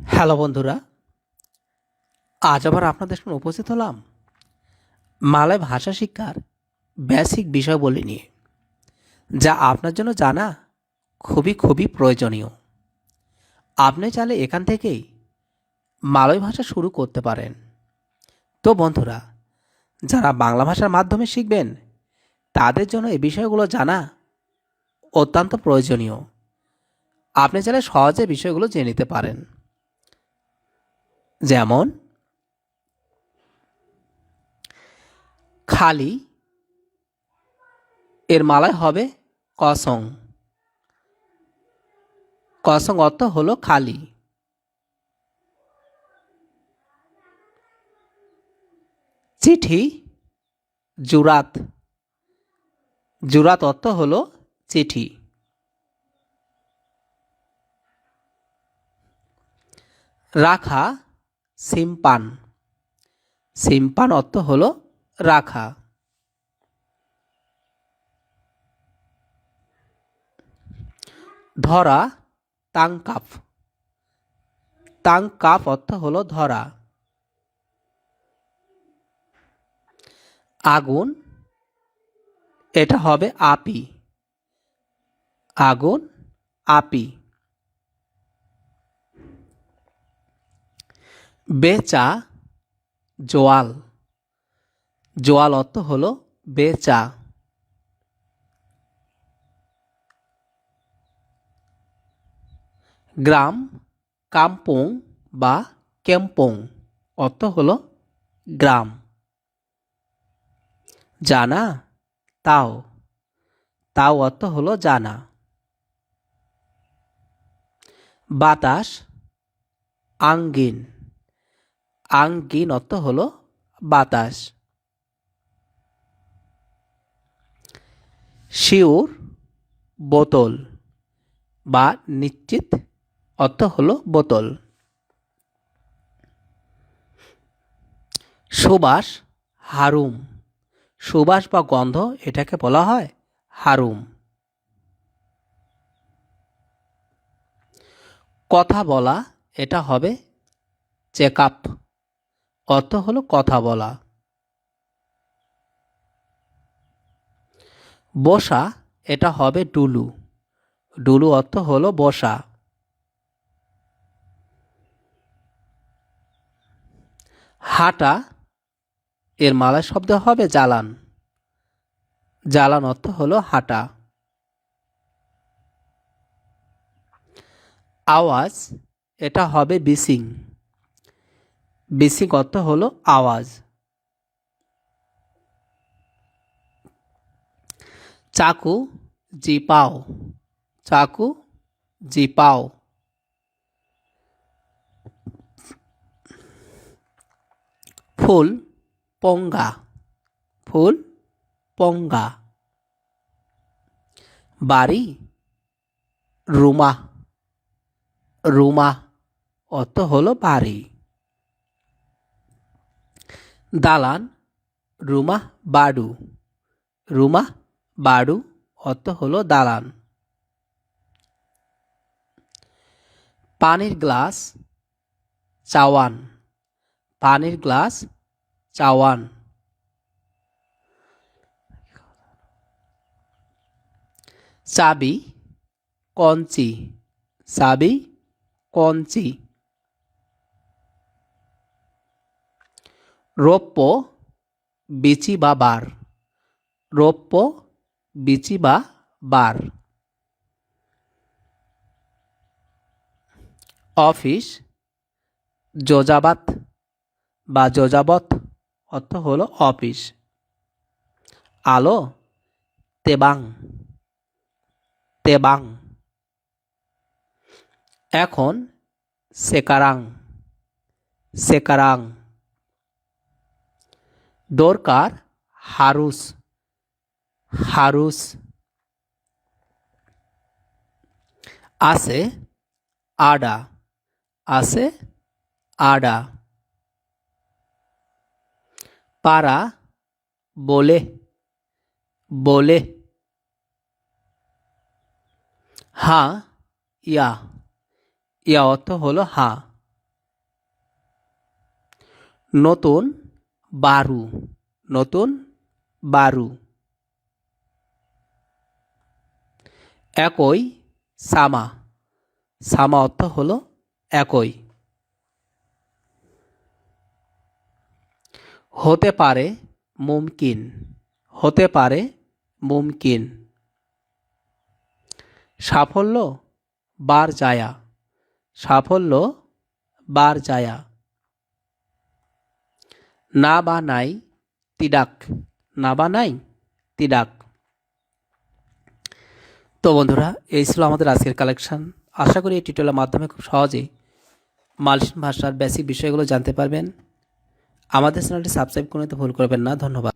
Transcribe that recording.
Hello বন্ধুরা, আজ আবার আপনাদের সামনে উপস্থিত হলাম মালয় ভাষা শিক্ষার বেসিক বিষয়বলী নিয়ে, যা আপনার জন্য জানা খুবই খুবই প্রয়োজনীয়। আপনি চাইলে এখান থেকেই মালয় ভাষা শুরু করতে পারেন। তো বন্ধুরা, যারা বাংলা ভাষার মাধ্যমে শিখবেন, তাদের জন্য এই বিষয়গুলো জানা অত্যন্ত প্রয়োজনীয়। আপনি চাইলে সহজে বিষয়গুলো জেনে নিতে পারেন। যেমন, খালি, এর মালায় হবে কসং। কসং অর্থ হলো খালি। চিঠি, জুরাত। জুরাত অর্থ হলো চিঠি। রাখা সিম্পান। সিম্পান অর্থ হলো রাখা। ধরা তাংকাপ তাংকাপ অর্থ হলো ধরা। আগুন, এটা হবে আপি। আগুন, আপি। বেচা জোয়াল। জোয়াল অর্থ হল বেচা। গ্রাম, কাম্পং বা কেম্পং অর্থ হল গ্রাম। জানা, তাও। তাও অর্থ হল জানা। বাতাস, আঙ্গিন। আঙ্গিন অর্থ হলো বাতাস। শিউর, বোতল বা নিশ্চিত অর্থ হলো বোতল। সুবাস, হারুম। সুবাস বা গন্ধ এটাকে বলা হয় হারুম। কথা বলা, এটা হবে চেক আপ। অর্থ হলো কথা বলা। বসা, এটা হবে ডুলু। ডুলু অর্থ হলো বসা। হাঁটা, এর মালা শব্দ হবে জ্বালান। জ্বালান অর্থ হলো হাঁটা। আওয়াজ, এটা হবে বিসিং। বিসিং অর্থ হলো আওয়াজ। চাকু জিপাও চাকু জিপাও ফুল, পঙ্গা। ফুল, পঙ্গা। বাড়ি, রুমা। রুমা অর্থ হলো বাড়ি। দালান, রুমা বাডু রুমা বাডু অর্থ হলো দালান। পানির গ্লাস, চাওয়ান। পানির গ্লাস, চাওয়ান। চাবি, কঞ্চি। চাবি, কঞ্চি। রৌপ্য বিচি বা বার। রৌপ্য বিচি বা বার। অফিস, যোজাবাত বা যোজাবত অর্থ হলো অফিস। আলো, তেবাং। তেবাং। এখন, সেকারাং। সেকারাং। দরকার হারুস হারুস আছে আডা আছে আডা। পারা বলে বলে। হা, ইয়া ইয়া অর্থ হলো হা। নতুন বারু, নতুন বারু। একই, সামা। সামা অর্থ হলো একই। হতে পারে মুমকিন। হতে পারে মুমকিন। সাফল্য, বার জায়া সাফল্য, বার জায়া না বা নাই তিডাক না বা নাই তিডাক তো বন্ধুরা, এই ছিল আমাদের আজকের কালেকশান আশা করি এই টিউটোরিয়ালের মাধ্যমে খুব সহজেই মালয়েশিয়ান ভাষার বেসিক বিষয়গুলো জানতে পারবেন। আমাদের চ্যানেলটি সাবস্ক্রাইব করে তো ভুল করবেন না। ধন্যবাদ।